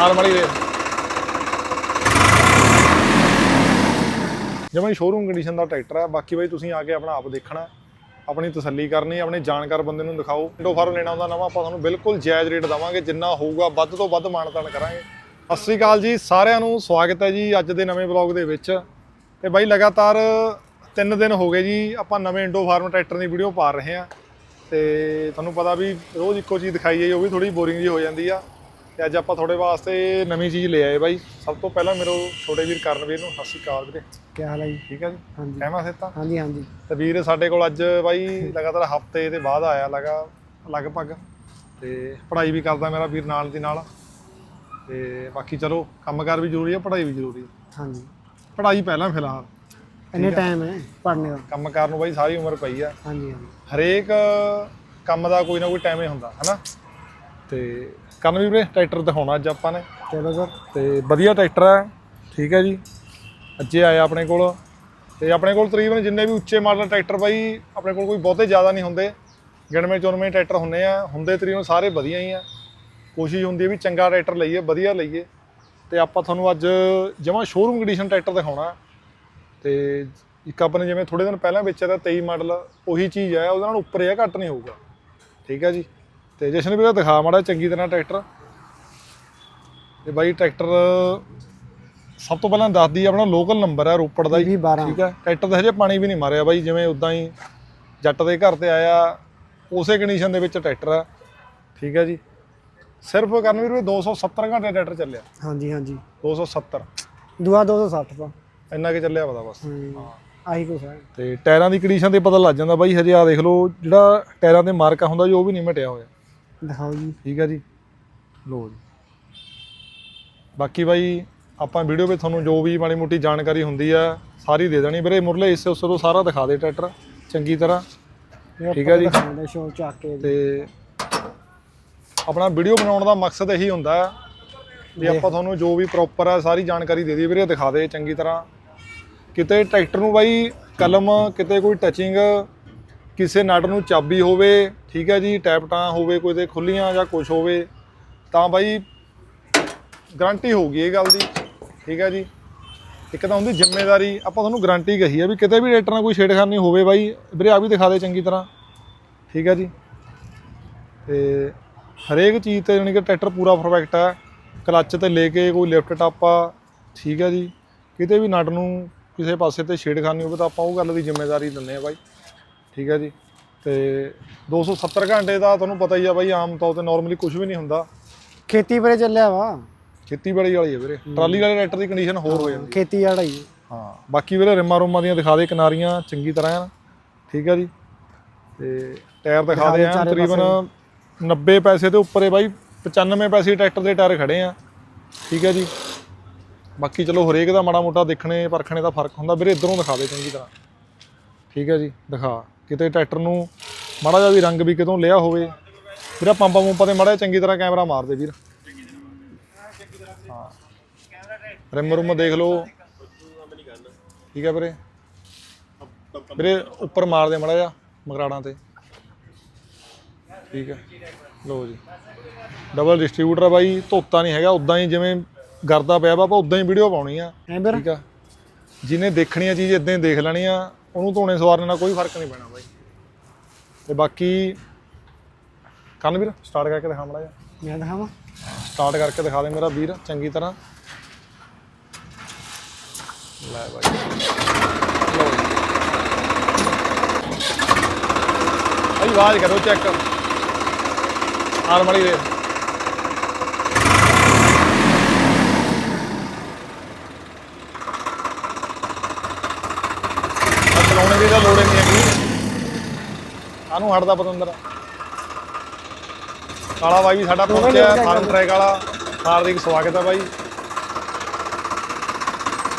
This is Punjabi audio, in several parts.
ਆਰ ਵਾਲੀ ਦੇ ਜਿਵੇਂ ਸ਼ੋਰੂਮ ਕੰਡੀਸ਼ਨ ਦਾ ਟਰੈਕਟਰ ਹੈ ਬਾਕੀ ਬਾਈ ਤੁਸੀਂ ਆ ਕੇ ਆਪਣਾ ਆਪ ਦੇਖਣਾ, ਆਪਣੀ ਤਸੱਲੀ ਕਰਨੀ, ਆਪਣੇ ਜਾਣਕਾਰ ਬੰਦੇ ਨੂੰ ਦਿਖਾਓ। ਇੰਡੋ ਫਾਰਮ ਲੈਣਾ ਹੁੰਦਾ ਨਵਾਂ, ਆਪਾਂ ਤੁਹਾਨੂੰ ਬਿਲਕੁਲ ਜਾਇਜ਼ ਰੇਟ ਦਵਾਂਗੇ, ਜਿੰਨਾ ਹੋਊਗਾ ਵੱਧ ਤੋਂ ਵੱਧ ਮਾਨਤਾਨ ਕਰਾਂਗੇ। ਸਤਿ ਸ੍ਰੀ ਅਕਾਲ ਜੀ, ਸਾਰਿਆਂ ਨੂੰ ਸਵਾਗਤ ਹੈ ਜੀ ਅੱਜ ਦੇ ਨਵੇਂ ਬਲੌਗ ਦੇ ਵਿੱਚ। ਤੇ ਬਾਈ ਲਗਾਤਾਰ ਤਿੰਨ ਦਿਨ ਹੋ ਗਏ ਜੀ, ਆਪਾਂ ਨਵੇਂ ਇੰਡੋ ਫਾਰਮ ਟਰੈਕਟਰ ਦੀ ਵੀਡੀਓ ਪਾ ਰਹੇ ਹਾਂ। ਤੇ ਤੁਹਾਨੂੰ ਪਤਾ ਵੀ ਰੋਜ਼ ਇੱਕੋ ਚੀਜ਼ ਦਿਖਾਈ ਜਾਈ, ਉਹ ਵੀ ਥੋੜੀ ਬੋਰਿੰਗ ਜੀ ਹੋ ਜਾਂਦੀ ਆ। ਤੇ ਅੱਜ ਆਪਾਂ ਤੁਹਾਡੇ ਵਾਸਤੇ ਨਵੀਂ ਚੀਜ਼ ਲੈ ਆਏ ਬਾਈ। ਸਭ ਤੋਂ ਪਹਿਲਾਂ ਮੇਰੇ ਛੋਟੇ ਵੀਰ ਕਰਨਵੀਰ ਨੂੰ ਸਤਿ ਸ਼੍ਰੀ ਅਕਾਲ ਵੀਰੇ। ਕੀ ਹਾਲ ਹੈ ਜੀ? ਠੀਕ ਹੈ ਜੀ? ਹਾਂਜੀ। ਕਹਿਮਾ ਸਿੱਤਾ ਹਾਂਜੀ ਹਾਂਜੀ। ਤੇ ਵੀਰ ਸਾਡੇ ਕੋਲ ਅੱਜ ਬਾਈ ਲਗਾਤਾਰ ਹਫ਼ਤੇ ਦੇ ਬਾਅਦ ਆਇਆ ਲਗਾ ਲਗਭਗ। ਤੇ ਪੜ੍ਹਾਈ ਵੀ ਕਰਦਾ ਮੇਰਾ ਵੀਰ ਨਾਲ ਦੀ ਨਾਲ। ਤੇ ਬਾਕੀ ਚਲੋ ਕੰਮਕਾਰ ਵੀ ਜ਼ਰੂਰੀ ਹੈ ਪੜ੍ਹਾਈ ਵੀ ਜ਼ਰੂਰੀ ਹੈ ਹਾਂਜੀ। ਪੜ੍ਹਾਈ ਪਹਿਲਾਂ ਫਿਲਹਾਲ। ਇੰਨੇ ਟਾਈਮ ਹੈ ਪੜ੍ਹਨੇ ਦਾ। ਕੰਮਕਾਰ ਨੂੰ ਬਾਈ ਸਾਰੀ ਉਮਰ ਪਈ ਆ। ਹਾਂਜੀ ਹਾਂਜੀ। ਹਰੇਕ ਕੰਮ ਦਾ ਕੋਈ ਨਾ ਕੋਈ ਟਾਈਮ ਹੀ ਹੁੰਦਾ ਹਨਾ? ਤੇ ਕਰਨ ਵੀ ਵੀਰੇ ਟਰੈਕਟਰ ਦਿਖਾਉਣਾ ਅੱਜ ਆਪਾਂ ਨੇ। ਚਲੋ ਸਰ ਤੇ ਵਧੀਆ ਟਰੈਕਟਰ ਹੈ ਠੀਕ ਹੈ ਜੀ। ਅੱਜੇ ਆਇਆ ਆਪਣੇ ਕੋਲ। ਤੇ ਆਪਣੇ ਕੋਲ ਤਕਰੀਬਨ ਜਿੰਨੇ ਵੀ ਉੱਚੇ ਮਾਡਲ ਟਰੈਕਟਰ ਬਾਈ, ਆਪਣੇ ਕੋਲ ਕੋਈ ਬਹੁਤੇ ਜ਼ਿਆਦਾ ਨਹੀਂ ਹੁੰਦੇ। ਗਿਣਵੇਂ ਚੁਣਵੇਂ ਟਰੈਕਟਰ ਹੁੰਦੇ ਆ, ਹੁੰਦੇ ਤਕਰੀਬਨ ਸਾਰੇ ਵਧੀਆ ਹੀ ਆ। ਕੋਸ਼ਿਸ਼ ਹੁੰਦੀ ਹੈ ਵੀ ਚੰਗਾ ਟਰੈਕਟਰ ਲਈਏ, ਵਧੀਆ ਲਈਏ। ਤੇ ਆਪਾਂ ਤੁਹਾਨੂੰ ਅੱਜ ਜਮਾਂ ਸ਼ੋਰੂਮ ਕੰਡੀਸ਼ਨ ਟਰੈਕਟਰ ਦਿਖਾਉਣਾ। ਤੇ ਇੱਕ ਆਪਾਂ ਨੇ ਜਿਵੇਂ ਥੋੜੇ ਦਿਨ ਪਹਿਲਾਂ ਵੇਚਿਆ ਤਾਂ 23 ਮਾਡਲ, ਉਹੀ ਚੀਜ਼ ਹੈ ਉਹਦੇ ਨਾਲ ਉੱਪਰ ਜਾਂ ਘੱਟ ਨਹੀਂ ਹੋਊਗਾ। ਠੀਕ ਹੈ ਜੀ। ਤੇ ਜਸ਼ਨ ਵੀਰੇ ਦਿਖਾ ਮਾੜਾ ਚੰਗੀ ਤਰ੍ਹਾਂ ਟਰੈਕਟਰ। ਤੇ ਬਾਈ ਟਰੈਕਟਰ ਸਭ ਤੋਂ ਪਹਿਲਾਂ ਦੱਸਦੀ ਆਪਣਾ ਲੋਕਲ ਨੰਬਰ ਹੈ ਰੋਪੜ ਦਾ ਹੀ। ਵੀ 12 ਠੀਕ ਹੈ। ਟਰੈਕਟਰ ਦਾ ਹਜੇ ਪਾਣੀ ਵੀ ਨਹੀਂ ਮਾਰਿਆ ਬਾਈ ਜਿਵੇਂ ਉਦਾਂ ਹੀ ਜੱਟ ਦੇ ਘਰ ਤੇ ਆਇਆ ਉਸੇ ਕੰਡੀਸ਼ਨ ਦੇ ਵਿੱਚ ਟਰੈਕਟਰ ਹੈ ਠੀਕ ਹੈ ਜੀ। ਸਿਰਫ ਕਰਨ ਵੀਰ 270 ਘੰਟੇ ਟਰੈਕਟਰ ਚੱਲਿਆ। ਹਾਂਜੀ ਹਾਂਜੀ। 270 ਦੁਆ 260 ਦਾ ਇੰਨਾ ਕਿ ਚੱਲਿਆ ਪਤਾ ਬਸ। ਹਾਂ। ਆਹੀ ਕੁਛ ਹੈ। ਤੇ ਟਾਇਰਾਂ ਦੀ ਕੰਡੀਸ਼ਨ ਤੇ ਪਤਾ ਲੱਗ ਜਾਂਦਾ ਬਾਈ ਹਜੇ ਆ ਦੇਖ ਲਓ ਜਿਹੜਾ ਟਾਇਰਾਂ ਤੇ ਮਾਰਕਾ ਹੁੰਦਾ ਜੀ ਉਹ ਵੀ ਨਹੀਂ ਮਟਿਆ ਹੋਇਆ। ਦਿਖਾਓ ਜੀ। ਠੀਕ ਹੈ ਜੀ। ਲੋ ਜੀ। ਬਾਕੀ ਬਾਈ ਆਪਾਂ ਵੀਡੀਓ ਵਿੱਚ ਤੁਹਾਨੂੰ ਜੋ ਵੀ ਮਾੜੀ ਮੋਟੀ ਜਾਣਕਾਰੀ ਹੁੰਦੀ ਆ ਸਾਰੀ ਦੇ ਦੇਣੀ। ਵੀਰੇ ਮੁਰਲੇ ਇਸੇ ਉਸੇ ਤੋਂ ਸਾਰਾ ਦਿਖਾ ਦੇ ਟਰੈਕਟਰ ਚੰਗੀ ਤਰ੍ਹਾਂ। ਠੀਕ ਹੈ ਜੀ। ਸ਼ੋਅ ਚੱਕ ਕੇ ਤੇ ਆਪਣਾ ਵੀਡੀਓ ਬਣਾਉਣ ਦਾ ਮਕਸਦ ਇਹੀ ਹੁੰਦਾ ਹੈ ਵੀ ਆਪਾਂ ਤੁਹਾਨੂੰ ਜੋ ਵੀ ਪ੍ਰੋਪਰ ਆ ਸਾਰੀ ਜਾਣਕਾਰੀ ਦੇ ਦਈਏ। ਵੀਰੇ ਦਿਖਾ ਦੇ ਚੰਗੀ ਤਰ੍ਹਾਂ। ਕਿਤੇ ਟਰੈਕਟਰ ਨੂੰ ਬਾਈ ਕਲਮ ਕਿਤੇ ਕੋਈ ਟੱਚਿੰਗ ਕਿਸੇ ਨਟ ਨੂੰ ਚਾਬੀ ਹੋਵੇ, ਠੀਕ ਹੈ ਜੀ ਟੈਪਟਾਂ ਹੋਵੇ, ਕੋਈ ਤੇ ਖੁੱਲੀਆਂ ਜਾਂ ਕੁਝ ਹੋਵੇ, ਤਾਂ ਬਾਈ ਗਾਰੰਟੀ ਹੋਊਗੀ ਇਹ ਗੱਲ ਦੀ, ਠੀਕ ਹੈ ਜੀ। ਇੱਕ ਤਾਂ ਉਹਦੀ ਜ਼ਿੰਮੇਵਾਰੀ, ਆਪਾਂ ਤੁਹਾਨੂੰ ਗਾਰੰਟੀ ਕਹੀ ਹੈ ਵੀ ਕਿਤੇ ਵੀ ਟਰੈਕਟਰ ਨਾਲ ਕੋਈ ਛੇੜਖਾਨੀ ਹੋਵੇ ਬਾਈ, ਵੀਰੇ ਆ ਵੀ ਦਿਖਾ ਦੇ ਚੰਗੀ ਤਰ੍ਹਾਂ, ਠੀਕ ਹੈ ਜੀ। ਤੇ ਹਰੇਕ ਚੀਜ਼ ਤੇ ਜਾਣੀ ਕਿ ਟਰੈਕਟਰ ਪੂਰਾ ਪਰਫੈਕਟ ਹੈ, ਕਲੱਚ ਤੇ ਲੈ ਕੇ ਕੋਈ ਲਿਫਟ ਟਾਪਾ ਠੀਕ ਹੈ ਜੀ। ਕਿਤੇ ਵੀ ਨਟ ਨੂੰ ਕਿਸੇ ਪਾਸੇ ਤੇ ਛੇੜਖਾਨੀ ਹੋਵੇ ਤਾਂ ਆਪਾਂ ਉਹ ਗੱਲ ਦੀ ਜ਼ਿੰਮੇਵਾਰੀ ਦਿੰਦੇ ਆ ਬਾਈ। ਠੀਕ ਹੈ ਜੀ। ਤੇ 270 ਘੰਟੇ ਦਾ ਤੁਹਾਨੂੰ ਪਤਾ ਹੀ ਆ ਬਾਈ ਆਮ ਤੌਰ ਤੇ ਨਾਰਮਲੀ ਕੁਝ ਵੀ ਨਹੀਂ ਹੁੰਦਾ। ਖੇਤੀ ਪਰੇ ਚੱਲਿਆ ਵਾ। ਖੇਤੀਬਾੜੀ ਵਾਲੀ ਹੈ ਵੀਰੇ। ਟਰਾਲੀ ਵਾਲੇ ਟਰੈਕਟਰ ਦੀ ਕੰਡੀਸ਼ਨ ਹੋਰ ਹੋ ਜਾਂਦੀ। ਖੇਤੀ ਵਾਲਾ ਹੀ ਹਾਂ ਬਾਕੀ ਵੀਰੇ ਰਿਮਾਂ ਰੁਮਾਂ ਦੀਆਂ ਦਿਖਾ ਦੇ ਕਿਨਾਰੀਆਂ ਚੰਗੀ ਤਰ੍ਹਾਂ ਐਨ ਠੀਕ ਹੈ ਜੀ। ਤੇ ਟਾਇਰ ਦਿਖਾ ਦੇ ਚਾਰੇ ਤਕਰੀਬਨ 90 ਪੈਸੇ ਦੇ ਉੱਪਰ ਹੈ ਬਾਈ 95 ਪੈਸੇ ਟਰੈਕਟਰ ਦੇ ਟਾਇਰ ਖੜੇ ਆ। ਠੀਕ ਹੈ ਜੀ। ਬਾਕੀ ਚਲੋ ਹਰੇਕ ਦਾ ਮਾੜਾ ਮੋਟਾ ਦੇਖਣੇ ਪਰਖਣੇ ਦਾ ਫ਼ਰਕ ਹੁੰਦਾ। ਵੀਰੇ ਇਧਰੋਂ ਦਿਖਾ ਦੇ ਚੰਗੀ ਤਰ੍ਹਾਂ। ਠੀਕ ਹੈ ਜੀ ਦਿਖਾ। ਕਿਤੇ ਟਰੈਕਟਰ ਨੂੰ ਮਾੜਾ ਜਿਹਾ ਵੀ ਰੰਗ ਵੀ ਕਿਤੋਂ ਲਿਆ ਹੋਵੇ। ਵੀਰਾ ਪੰਪਾਂ ਪੰਪਾਂ ਤੇ ਮਾੜਾ ਜਿਹਾ ਚੰਗੀ ਤਰ੍ਹਾਂ ਕੈਮਰਾ ਮਾਰ ਦੇ ਵੀਰ। ਹਾਂ। ਰਿਮ ਰੁਮ ਦੇਖ ਲਓ। ਠੀਕ ਹੈ ਵੀਰੇ। ਵੀਰੇ ਉੱਪਰ ਮਾਰ ਦੇ ਮੜਾ ਜਾ ਮਗਰਾੜਾਂ ਤੇ। ਠੀਕ ਹੈ। ਲੋ ਜੀ। ਡਬਲ ਡਿਸਟ੍ਰੀਬਿਊਟਰ ਆ ਬਾਈ ਧੋਤਾ ਨਹੀਂ ਹੈਗਾ। ਉਦਾਂ ਹੀ ਜਿਵੇਂ ਗਰਦਾ ਪਿਆ ਵਾ ਆਪਾਂ ਉਦਾਂ ਹੀ ਵੀਡੀਓ ਪਾਉਣੀ ਆ। ਠੀਕ ਆ। ਜਿਹਨੇ ਦੇਖਣੀ ਆ ਚੀਜ਼ ਇਦਾਂ ਹੀ ਦੇਖ ਲੈਣੀ ਆ ਉਹਨੂੰ ਧੋਣੇ ਸਵਾਰਨੇ ਨਾਲ ਕੋਈ ਫ਼ਰਕ ਨਹੀਂ ਪੈਣਾ ਬਾਈ। ਤੇ ਬਾਕੀ ਕੰਨ ਵੀਰ ਸਟਾਰਟ ਕਰਕੇ ਦਿਖਾ ਮੜਾ ਜਾ ਮੈਂ ਦਿਖਾਵਾਂ? ਸਟਾਰਟ ਕਰਕੇ ਦਿਖਾ ਦੇ ਮੇਰਾ ਵੀਰ ਚੰਗੀ ਤਰ੍ਹਾਂ। ਲੈ ਬਾਈ। ਆਈ ਆਵਾਜ਼ ਕਰੋ ਚੈੱਕ ਆਰ ਮੜੀ ਦੇ ਆਹ ਚਲਾਉਣੇ ਦੀ ਤਾਂ ਲੋੜ ਹੀ ਨਹੀਂ ਹੈਗੀ। ਆਨੂੰ ਹਟਦਾ ਪਤੰਦਰ। ਕਾਲਾ ਬਾਈ ਵੀ ਸਾਡਾ ਪਹੁੰਚਿਆ ਫਾਰਮ ਟਰੈਕ ਵਾਲਾ। ਹਾਰਦਿਕ ਸਵਾਗਤ ਹੈ ਬਾਈ।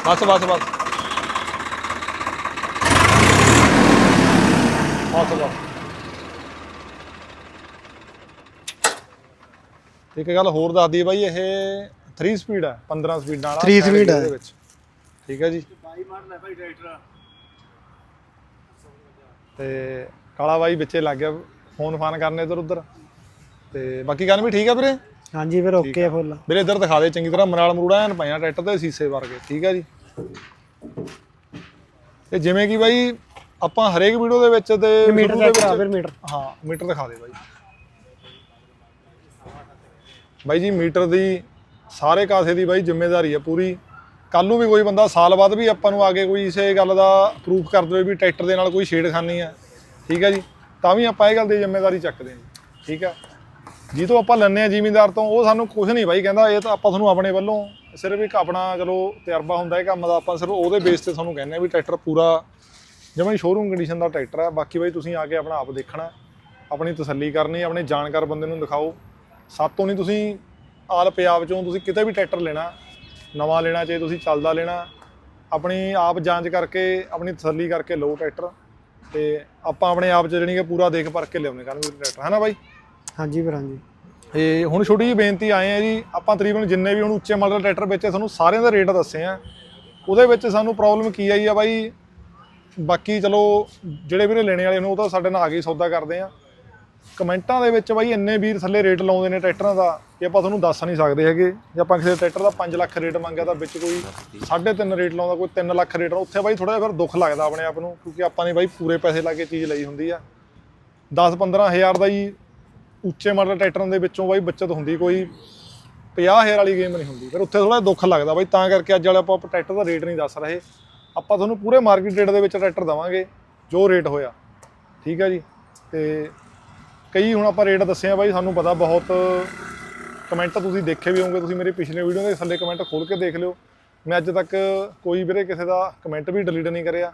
ਬਸ ਬਸ ਬਸ। ਬਸ ਬਸ। ਇੱਕ ਗੱਲ ਹੋਰ ਦੱਸ ਦਈਏ ਬਾਈ ਇਹ 3 ਸਪੀਡ ਹੈ 15 ਸਪੀਡ ਵਾਲਾ Three ਟਾਇਰ speed ਹੈ। ਇਹਦੇ ਵਿੱਚ। ਠੀਕ ਹੈ ਜੀ। ਤੇ ਕਾਲਾ ਬਾਈ ਵਿੱਚੇ ਲੱਗ ਗਿਆ ਫੋਨ ਫਾਨ ਕਰਨੇ ਇਧਰ ਉਧਰ। ਤੇ ਬਾਕੀ ਗੱਲ ਵੀ ਠੀਕ ਆ ਵੀਰੇ? ਹਾਂਜੀ ਫਿਰ ਓਕੇ ਆ। ਫੁੱਲ ਵੀਰੇ ਇੱਧਰ ਦਿਖਾ ਦੇ ਚੰਗੀ ਤਰ੍ਹਾਂ ਮਰਾਲ ਮਰੂੜਾ ਐਨ ਪਿਆ ਟਰੈਕਟਰ ਦੇ ਸੀਸੇ ਵਰਗੇ ਠੀਕ ਹੈ ਜੀ। ਤੇ ਜਿਵੇਂ ਕਿ ਬਾਈ ਆਪਾਂ ਹਰੇਕ ਵੀਡੀਓ ਦੇ ਵਿੱਚ ਤੇ ਮੀਟਰ ਦੇ ਵਿੱਚ- ਫਿਰ ਮੀਟਰ। ਹਾਂ ਮੀਟਰ ਦਿਖਾ ਦੇ ਬਾਈ। ਬਾਈ ਜੀ ਮੀਟਰ ਦੀ ਸਾਰੇ ਕਾਸੇ ਦੀ ਬਾਈ ਜ਼ਿੰਮੇਵਾਰੀ ਹੈ ਪੂਰੀ। ਕੱਲ ਨੂੰ ਵੀ ਕੋਈ ਬੰਦਾ ਸਾਲ ਬਾਅਦ ਵੀ ਆਪਾਂ ਨੂੰ ਆ ਕੇ ਕੋਈ ਇਸੇ ਗੱਲ ਦਾ ਪ੍ਰੂਫ ਕਰ ਦੇਵੇ ਵੀ ਟਰੈਕਟਰ ਦੇ ਨਾਲ ਕੋਈ ਛੇੜਖਾਨੀ ਹੈ। ਠੀਕ ਹੈ ਜੀ? ਤਾਂ ਵੀ ਆਪਾਂ ਇਹ ਗੱਲ ਦੀ ਜ਼ਿੰਮੇਵਾਰੀ ਚੱਕਦੇ ਹਾਂ ਜੀ। ਠੀਕ ਹੈ? ਜੀ ਤੋਂ ਆਪਾਂ ਲੈਂਦੇ ਆ ਜ਼ਿਮੀਂਦਾਰ ਤੋਂ, ਉਹ ਸਾਨੂੰ ਕੁਝ ਨਹੀਂ ਬਾਈ ਕਹਿੰਦਾ, ਇਹ ਤਾਂ ਆਪਾਂ ਤੁਹਾਨੂੰ ਆਪਣੇ ਵੱਲੋਂ ਸਿਰਫ ਇੱਕ ਆਪਣਾ ਚਲੋ ਤਜਰਬਾ ਹੁੰਦਾ ਹੈ ਕੰਮ ਦਾ, ਆਪਾਂ ਸਿਰਫ ਉਹਦੇ ਬੇਸ ਤੇ ਤੁਹਾਨੂੰ ਕਹਿੰਦੇ ਆ ਵੀ ਟਰੈਕਟਰ ਪੂਰਾ ਜਿਵੇਂ ਸ਼ੋਰੂਮ ਕੰਡੀਸ਼ਨ ਦਾ ਟਰੈਕਟਰ ਹੈ। ਬਾਕੀ ਬਾਈ ਤੁਸੀਂ ਆ ਕੇ ਆਪਣਾ ਆਪ ਦੇਖਣਾ, ਆਪਣੀ ਤਸੱਲੀ ਕਰਨੀ, ਆਪਣੇ ਜਾਣਕਾਰ ਬੰਦੇ ਨੂੰ ਦਿਖਾਓ। ਸਾਤੋਂ ਨਹੀਂ ਤੁਸੀਂ ਆਲ ਪੰਜਾਬ ਚੋਂ ਤੁਸੀਂ ਕਿਤੇ ਵੀ ਟਰੈਕਟਰ ਲੈਣਾ ਨਵਾਂ ਲੈਣਾ ਚਾਹੇ ਤੁਸੀਂ ਚੱਲਦਾ ਲੈਣਾ ਆਪਣੀ ਆਪ ਜਾਂਚ ਕਰਕੇ ਆਪਣੀ ਤਸੱਲੀ ਕਰਕੇ ਲਓ ਟਰੈਕਟਰ ਤੇ ਆਪਾਂ ਆਪਣੇ ਆਪ ਚ ਜਿਹੜੀ ਕਿ ਪੂਰਾ ਦੇਖ ਪਰਖ ਕੇ ਲਿਆਉਂਦੇ ਕਰਨ ਟਰੈਕਟਰ ਹੈ ਨਾ ਬਾਈ? ਹਾਂਜੀ ਫਿਰ ਹਾਂਜੀ। ਇਹ ਹੁਣ ਛੋਟੀ ਜਿਹੀ ਬੇਨਤੀ ਆਏ ਆ ਜੀ ਆਪਾਂ ਤਕਰੀਬਨ ਜਿੰਨੇ ਵੀ ਹੁਣ ਉੱਚੇ ਮਾਡਲ ਟਰੈਕਟਰ ਵੇਚੇ ਤੁਹਾਨੂੰ ਸਾਰਿਆਂ ਦਾ ਰੇਟ ਦੱਸੇ ਆ। ਉਹਦੇ ਵਿੱਚ ਸਾਨੂੰ ਪ੍ਰੋਬਲਮ ਕੀ ਆਈ ਆ ਬਾਈ? ਬਾਕੀ ਚਲੋ ਜਿਹੜੇ ਵੀਰੇ ਲੈਣੇ ਵਾਲੇ ਨੇ ਉਹ ਤਾਂ ਸਾਡੇ ਨਾਲ ਆ ਕੇ ਸੌਦਾ ਕਰਦੇ ਆ। ਕਮੈਂਟਾਂ ਦੇ ਵਿੱਚ ਬਾਈ ਇੰਨੇ ਵੀਰ ਥੱਲੇ ਰੇਟ ਲਾਉਂਦੇ ਨੇ ਟਰੈਕਟਰਾਂ ਦਾ ਕਿ ਆਪਾਂ ਤੁਹਾਨੂੰ ਦੱਸ ਨਹੀਂ ਸਕਦੇ ਹੈਗੇ। ਜੇ ਆਪਾਂ ਕਿਸੇ ਟਰੈਕਟਰ ਦਾ 5 ਲੱਖ ਰੇਟ ਮੰਗਿਆ ਤਾਂ ਵਿੱਚ ਕੋਈ 3.5 ਰੇਟ ਲਾਉਂਦਾ, ਕੋਈ 3 ਲੱਖ ਰੇਟ ਉੱਥੇ ਬਾਈ ਥੋੜਾ ਜਿਹਾ ਫਿਰ ਦੁੱਖ ਲੱਗਦਾ ਆਪਣੇ ਆਪ ਨੂੰ, ਕਿਉਂਕਿ ਆਪਾਂ ਨੇ ਬਾਈ ਪੂਰੇ ਪੈਸੇ ਲਾ ਕੇ ਚੀਜ਼ ਲਈ ਹੁੰਦੀ ਆ। 10-15 ਹਜ਼ਾਰ ਦਾ ਹੀ ਉੱਚੇ ਮਾਡਲ ਟਰੈਕਟਰਾਂ ਦੇ ਵਿੱਚੋਂ ਬਾਈ ਬੱਚਤ ਹੁੰਦੀ ਕੋਈ 50000 ਵਾਲੀ ਗੇਮ ਨਹੀਂ ਹੁੰਦੀ। ਫਿਰ ਉੱਥੇ ਥੋੜਾ ਦੁੱਖ ਲੱਗਦਾ ਬਾਈ, ਤਾਂ ਕਰਕੇ ਅੱਜ ਵਾਲੇ ਆਪਾਂ ਟਰੈਕਟਰ ਦਾ ਰੇਟ ਨਹੀਂ ਦੱਸ ਰਹੇ। ਆਪਾਂ ਤੁਹਾਨੂੰ ਪੂਰੇ ਮਾਰਕੀਟ ਰੇਟ ਦੇ ਵਿੱਚ ਟਰੈਕਟਰ ਦਵਾਂਗੇ, ਜੋ ਰੇਟ ਹੋਇਆ। ਠੀਕ ਹੈ ਜੀ? ਤੇ ਕਈ ਹੁਣ ਆਪਾਂ ਰੇਟ ਦੱਸਿਆ ਬਾਈ, ਸਾਨੂੰ ਪਤਾ ਬਹੁਤ ਕਮੈਂਟ ਤੁਸੀਂ ਦੇਖੇ ਵੀ ਹੋਵੋਗੇ, ਤੁਸੀਂ ਮੇਰੇ ਪਿਛਲੇ ਵੀਡੀਓ ਦੇ ਥੱਲੇ ਕਮੈਂਟ ਖੋਲ ਕੇ ਦੇਖ ਲਿਓ। ਮੈਂ ਅੱਜ ਤੱਕ ਕੋਈ ਵੀਰੇ ਕਿਸੇ ਦਾ ਕਮੈਂਟ ਵੀ ਡਿਲੀਟ ਨਹੀਂ ਕਰਿਆ।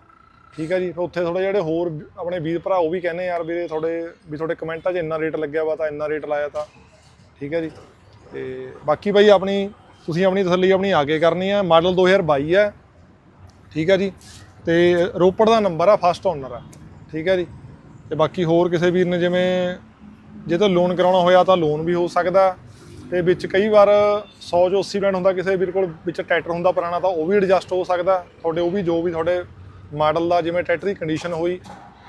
ਠੀਕ ਹੈ ਜੀ, ਫਿਰ ਉੱਥੇ ਥੋੜੇ ਜਿਹੜੇ ਹੋਰ ਆਪਣੇ ਵੀਰ ਭਰਾ ਉਹ ਵੀ ਕਹਿੰਦੇ ਯਾਰ ਵੀਰੇ ਤੁਹਾਡੇ, ਵੀ ਤੁਹਾਡੇ ਕਮੈਂਟਾਂ 'ਚ ਇੰਨਾ ਰੇਟ ਲੱਗਿਆ ਵਾ ਤਾਂ ਇੰਨਾ ਰੇਟ ਲਾਇਆ ਤਾਂ। ਠੀਕ ਹੈ ਜੀ, ਤੇ ਬਾਕੀ ਬਾਈ ਆਪਣੀ, ਤੁਸੀਂ ਆਪਣੀ ਤਸੱਲੀ ਆਪਣੀ ਆਗੇ ਕਰਨੀ ਹੈ ਮਾਡਲ 2022 ਹੈ ਠੀਕ ਹੈ ਜੀ, ਤੇ ਰੋਪੜ ਦਾ ਨੰਬਰ ਆ ਫਸਟ ਓਨਰ ਆ। ਠੀਕ ਹੈ ਜੀ ਤੇ ਬਾਕੀ ਹੋਰ ਕਿਸੇ ਵੀਰ ਨੇ ਜਿਵੇਂ ਜੇ ਤਾਂ ਲੋਨ ਕਰਾਉਣਾ ਹੋਇਆ ਤਾਂ ਲੋਨ ਵੀ ਹੋ ਸਕਦਾ। ਤੇ ਵਿੱਚ ਕਈ ਵਾਰ 100 ਜੋ 80 ਬੈਂਡ ਹੁੰਦਾ, ਕਿਸੇ ਵੀਰ ਕੋਲ ਵਿੱਚ ਟਰੈਕਟਰ ਹੁੰਦਾ ਪੁਰਾਣਾ ਤਾਂ ਉਹ ਵੀ ਐਡਜਸਟ ਹੋ ਸਕਦਾ। ਤੁਹਾਡੇ ਉਹ ਵੀ ਜੋ ਵੀ ਤੁਹਾਡੇ ਮਾਡਲ ਦਾ ਜਿਵੇਂ ਟਰੈਕਟਰ ਦੀ ਕੰਡੀਸ਼ਨ ਹੋਈ,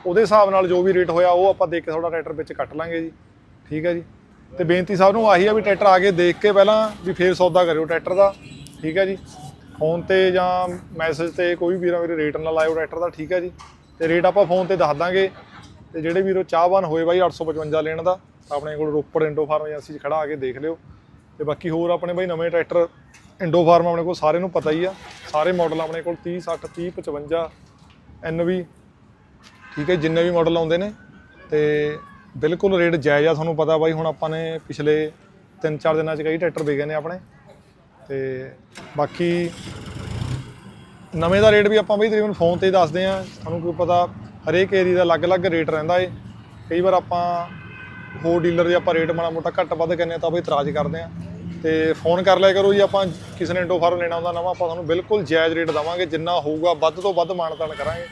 ਉਹਦੇ ਹਿਸਾਬ ਨਾਲ ਜੋ ਵੀ ਰੇਟ ਹੋਇਆ ਉਹ ਆਪਾਂ ਦੇਖ ਕੇ ਤੁਹਾਡਾ ਟਰੈਕਟਰ ਵਿੱਚ ਕੱਟ ਲਾਂਗੇ ਜੀ। ਠੀਕ ਹੈ ਜੀ। ਤੇ ਬੇਨਤੀ ਸਾਹਿਬ ਨੂੰ ਆਹੀ ਆ ਵੀ ਟਰੈਕਟਰ ਆ ਕੇ ਦੇਖ ਕੇ ਪਹਿਲਾਂ ਵੀ ਫੇਰ ਸੌਦਾ ਕਰਿਓ ਟਰੈਕਟਰ ਦਾ। ਠੀਕ ਹੈ ਜੀ। ਫੋਨ ਤੇ ਜਾਂ ਮੈਸੇਜ ਤੇ ਕੋਈ ਵੀਰਾਂ ਮੇਰੇ ਰੇਟ ਨਾਲ ਲਾਇਓ ਟਰੈਕਟਰ ਦਾ, ਠੀਕ ਹੈ ਜੀ। ਤੇ ਰੇਟ ਆਪਾਂ ਫੋਨ ਤੇ ਦੱਸ ਦਾਂਗੇ। ਤੇ ਜਿਹੜੇ ਵੀਰੋ ਚਾਹਵਾਨ ਹੋਏ ਬਾਈ 855 ਲੈਣ ਦਾ, ਆਪਣੇ ਕੋਲ ਰੋਪੜ ਇੰਡੋ ਫਾਰਮ ਏਜੰਸੀ 'ਚ ਖੜਾ ਆ ਕੇ ਦੇਖ ਲਿਓ। ਤੇ ਬਾਕੀ ਹੋਰ ਆਪਣੇ ਬਾਈ ਨਵੇਂ ਟਰੈਕਟਰ ਇੰਡੋ ਫਾਰਮ ਆਪਣੇ ਕੋਲ ਸਾਰਿਆਂ ਨੂੰ ਪਤਾ ਹੀ ਆ। ਸਾਰੇ ਮਾਡਲ ਆਪਣੇ ਕੋਲ 30 60 30 55 ਐਨਵੀ ਠੀਕ ਹੈ ਜਿੰਨੇ ਵੀ ਮਾਡਲ ਆਉਂਦੇ ਨੇ। ਤੇ ਬਿਲਕੁਲ ਰੇਟ ਜਾਇਜ਼ ਆ, ਤੁਹਾਨੂੰ ਪਤਾ ਬਾਈ ਹੁਣ ਆਪਾਂ ਨੇ ਪਿਛਲੇ 3-4 ਦਿਨਾਂ 'ਚ ਕਈ ਟਰੈਕਟਰ ਵਿਕੇ ਨੇ ਆਪਣੇ। ਤੇ ਬਾਕੀ ਨਵੇਂ ਦਾ ਰੇਟ ਵੀ ਆਪਾਂ ਬਈ ਤਕਰੀਬਨ ਫੋਨ ਤੇ ਦੱਸਦੇ ਆ। ਤੁਹਾਨੂੰ ਕੋਈ ਪਤਾ ਹਰੇਕ ਏਰੀਆ ਦਾ ਅਲੱਗ-ਅਲੱਗ ਰੇਟ ਰਹਿੰਦਾ ਏ। ਕਈ ਵਾਰ ਆਪਾਂ ਹੋਰ ਡੀਲਰ ਜੇ ਆਪਾਂ ਰੇਟ ਮਾੜਾ ਮੋਟਾ ਘੱਟ ਵੱਧ ਕਰਨੇ ਆ ਤਾਂ ਬਈ ਇਤਰਾਜ਼ ਕਰਦੇ ਆ ਤੇ ਫੋਨ ਕਰ ਲਿਆ ਕਰੋ ਜੀ ਆਪਾਂ, ਕਿਸੇ ਨੇ ਇੰਡੋ ਫਾਰਮ ਲੈਣਾ ਹੁੰਦਾ ਨਵਾਂ, ਆਪਾਂ ਤੁਹਾਨੂੰ ਬਿਲਕੁਲ ਜਾਇਜ਼ ਰੇਟ ਦਵਾਂਗੇ, ਜਿੰਨਾ ਹੋਊਗਾ ਵੱਧ ਤੋਂ ਵੱਧ ਮਾਨਤਾਨ ਕਰਾਂਗੇ।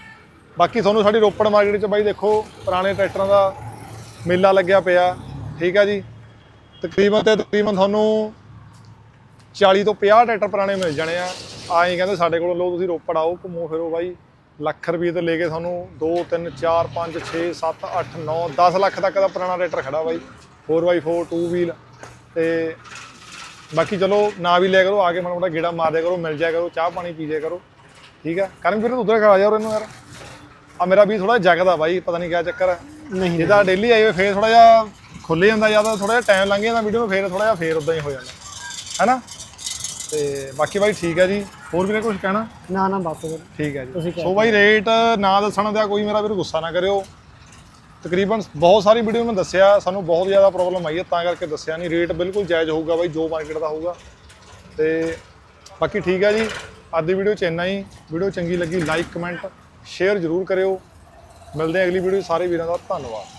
ਬਾਕੀ ਤੁਹਾਨੂੰ ਸਾਡੀ ਰੋਪੜ ਮਾਰਕੀਟ 'ਚ ਬਾਈ ਦੇਖੋ, ਪੁਰਾਣੇ ਟਰੈਕਟਰਾਂ ਦਾ ਮੇਲਾ ਲੱਗਿਆ ਪਿਆ, ਠੀਕ ਆ ਜੀ। ਤਕਰੀਬਨ ਤੇ ਤਕਰੀਬਨ ਤੁਹਾਨੂੰ 40 ਤੋਂ 50 ਟਰੈਕਟਰ ਪੁਰਾਣੇ ਮਿਲ ਜਾਣੇ ਆ। ਆਏ ਕਹਿੰਦੇ ਸਾਡੇ ਕੋਲੋਂ ਲੋ ਤੁਸੀਂ ਰੋਪੜ ਆਓ, ਘੁੰਮੋ ਫਿਰੋ ਬਾਈ। ਲੱਖ ਰੁਪਏ ਤੋਂ ਲੈ ਕੇ ਤੁਹਾਨੂੰ 2 3 4 5 6 7 8 9 10 ਲੱਖ ਤੱਕ ਦਾ ਪੁਰਾਣਾ ਟਰੈਕਟਰ ਖੜਾ ਬਾਈ। 4x4 2 ਵੀਲ ਤੇ ਬਾਕੀ ਚਲੋ ਨਾ ਵੀ ਲਿਆ ਕਰੋ ਆ ਕੇ ਮਾੜਾ ਮੋਟਾ ਗੇੜਾ ਮਾਰ ਦਿਆ ਕਰੋ ਮਿਲ ਜਾਇਆ ਕਰੋ ਚਾਹ ਪਾਣੀ ਪੀ ਜਾਇਆ ਕਰੋ। ਠੀਕ ਹੈ? ਕਰਨ ਫਿਰ ਉਧਰ ਖੜਾ ਜਾ ਇਹਨੂੰ ਯਾਰ। ਆ ਮੇਰਾ ਵੀ ਥੋੜਾ ਜਗਦਾ ਬਾਈ ਪਤਾ ਨਹੀਂ ਕਿਆ ਚੱਕਰ ਹੈ। ਨਹੀਂ ਜੇ ਤਾਂ ਡੇਲੀ ਆਏ ਹੋਏ ਫੇਰ ਥੋੜਾ ਜਿਹਾ ਖੁੱਲੇ ਜਾਂਦਾ ਜ਼ਿਆਦਾ ਥੋੜਾ ਜਿਹਾ ਟਾਈਮ ਲੰਘ ਜਾਂਦਾ ਵੀਡੀਓ ਨੂੰ ਫੇਰ ਥੋੜਾ ਜਿਹਾ ਫੇਰ ਉਦਾਂ ਹੀ ਹੋ ਜਾਂਦਾ। ਹੈਨਾ ਤੇ ਬਾਕੀ ਬਾਈ ਠੀਕ ਹੈ ਜੀ। ਹੋਰ ਵੀ ਨੇ ਕੁਝ ਕਹਿਣਾ? ਨਾ ਨਾ ਬਸ ਠੀਕ ਹੈ ਜੀ। ਤੁਸੀਂ ਕਹਿ ਸੋ ਬਾਈ ਰੇਟ ਨਾ ਦੱਸਣ ਦਾ ਕੋਈ ਮੇਰਾ ਵੀਰ ਗੁੱਸਾ ਨਾ ਕਰਿਓ। ਤਕਰੀਬਨ ਬਹੁਤ ਸਾਰੀ ਵੀਡੀਓ ਮੈਂ ਦੱਸਿਆ ਸਾਨੂੰ ਬਹੁਤ ਜ਼ਿਆਦਾ ਪ੍ਰੋਬਲਮ ਆਈ ਹੈ ਤਾਂ ਕਰਕੇ ਦੱਸਿਆ ਨਹੀਂ। ਰੇਟ ਬਿਲਕੁਲ ਜਾਇਜ਼ ਹੋਊਗਾ ਬਾਈ ਜੋ ਮਾਰਕੀਟ ਦਾ ਹੋਊਗਾ। ਤੇ ਬਾਕੀ ਠੀਕ ਹੈ ਜੀ। ਅੱਜ ਦੀ ਵੀਡੀਓ ਚ ਇੰਨਾ ਹੀ। ਵੀਡੀਓ ਚੰਗੀ ਲੱਗੀ ਲਾਈਕ ਕਮੈਂਟ ਸ਼ੇਅਰ ਜ਼ਰੂਰ ਕਰਿਓ। ਮਿਲਦੇ ਹਾਂ ਅਗਲੀ ਵੀਡੀਓ ਸਾਰੇ ਵੀਰਾਂ ਦਾ ਧੰਨਵਾਦ।